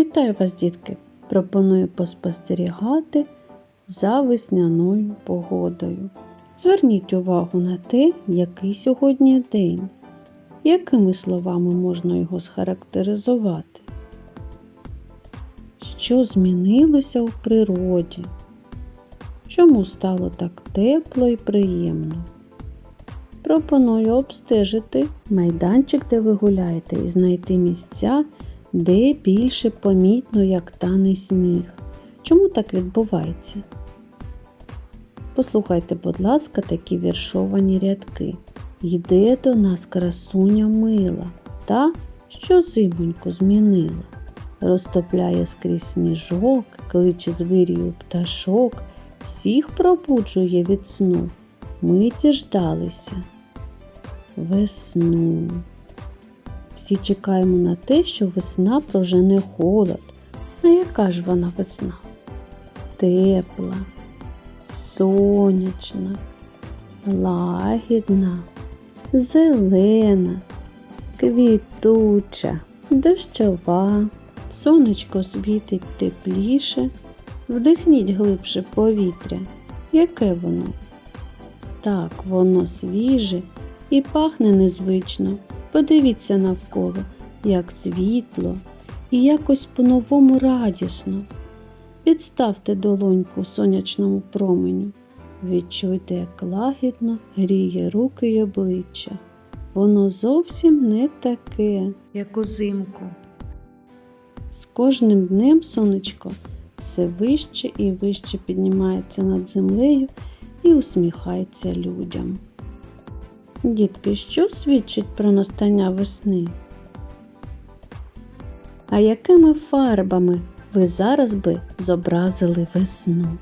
Вітаю вас, дітки! Пропоную поспостерігати за весняною погодою. Зверніть увагу на те, який сьогодні день, якими словами можна його схарактеризувати. Що змінилося у природі? Чому стало так тепло і приємно? Пропоную обстежити майданчик, де ви гуляєте, і знайти місця, де більше помітно, як тане сніг. Чому так відбувається? Послухайте, будь ласка, такі віршовані рядки. Йде до нас красуня мила, та, що зимоньку змінила. Розтопляє скрізь сніжок, кличе з вирію пташок, всіх пробуджує від сну. Ми діждалися весну. Всі чекаємо на те, що весна прожене холод. А яка ж вона весна? Тепла, сонячна, лагідна, зелена, квітуча, дощова. Сонечко світить тепліше, вдихніть глибше повітря. Яке воно? Так, воно свіже і пахне незвично. Подивіться навколо, як світло і якось по-новому радісно. Підставте долоньку сонячному променю. Відчуйте, як лагідно гріє руки й обличчя. Воно зовсім не таке, як узимку. З кожним днем сонечко все вище і вище піднімається над землею і усміхається людям. Дітки, що свідчить про настання весни? А якими фарбами ви зараз би зобразили весну?